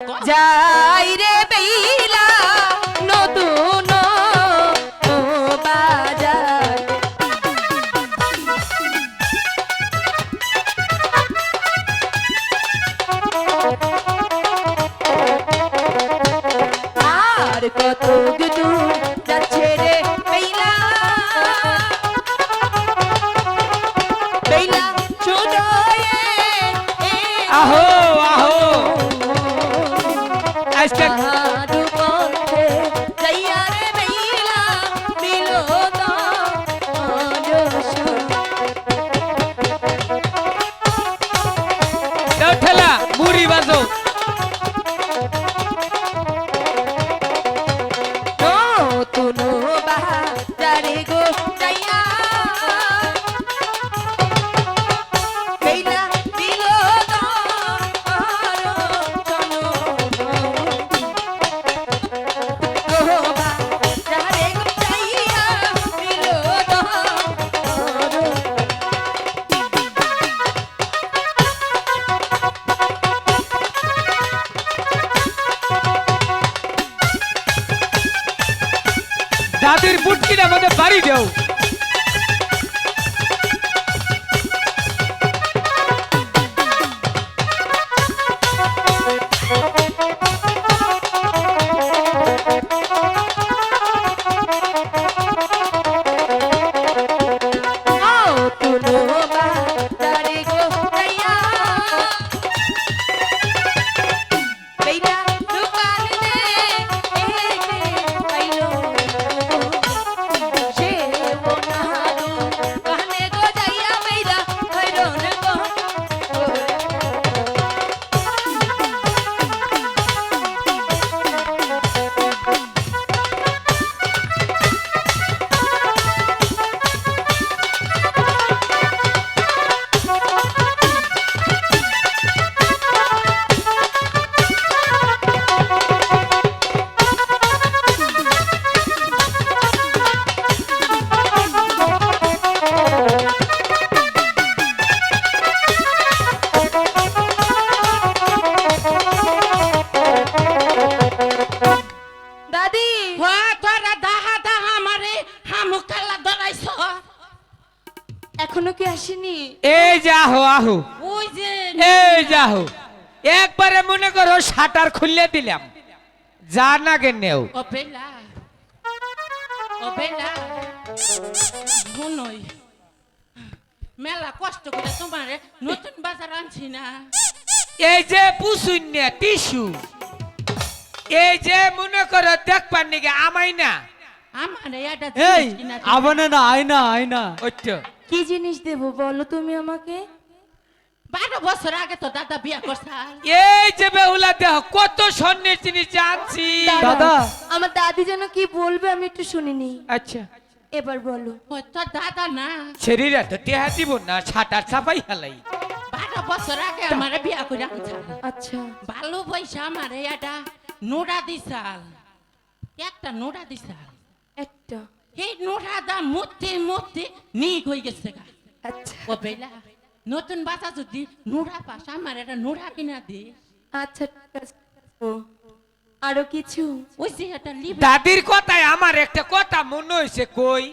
যাই রে বেইলা নতুন কত দূর যাচ্ছে রে বেইলা? বেইলা ছোটো আহো! hashtag বুটকিটা আমাদের বাড়ি দেও তোরা দাহা দাহা মারে হামু কালা ধরাইছ এখনও কি আসেনি? এই যে আহো। ওই যে এই যে আহো একবারে মনে করো শাটার খুললে দিলাম। যা না কেনেও ও। বেলা ও মেলা কষ্ট করে তোমারে নতুন বাজার আনছি না। এই যে পুষুন্য টিস্যু। এই যে মনে করো দেখবার নাকি আমাই না। আমার এটা এই দিও। না আয়না আয়না ওইতো। কি জিনিস দেব বলো তুমি আমাকে? বারো বছর আগে তো দাদা বিয়া করছাল এই যে বেহুলা দেহ কত স্বর্ণের জিনিস জানছি দাদা আমার দাদি যেন কি বলবে আমি একটু শুনিনি। আচ্ছা। এবার বলো। তোর দাদা না। শরীরে তো টেহা দিব না ছাটার চাপাই হালাই। বারো বছর আগে আমার বিয়া করে আচ্ছা। ভালো পয়সা আমার এটা নোড়া দিছাল। একটা নোড়া দিছাল। একটা। এই নোড়া দাম মূর্তি মূর্তি নিক হয়ে গেছে গা। আচ্ছা। ও বেলা নতুন বাচ্চা যদি নোড়া পাস আমার একটা নোড়া কিনা দি। আচ্ছা ঠিক আছে ও, আরও কিছু? ওই যে একটা লিভ দাদির কথায় আমার একটা কথা মনে হয়েছে কই?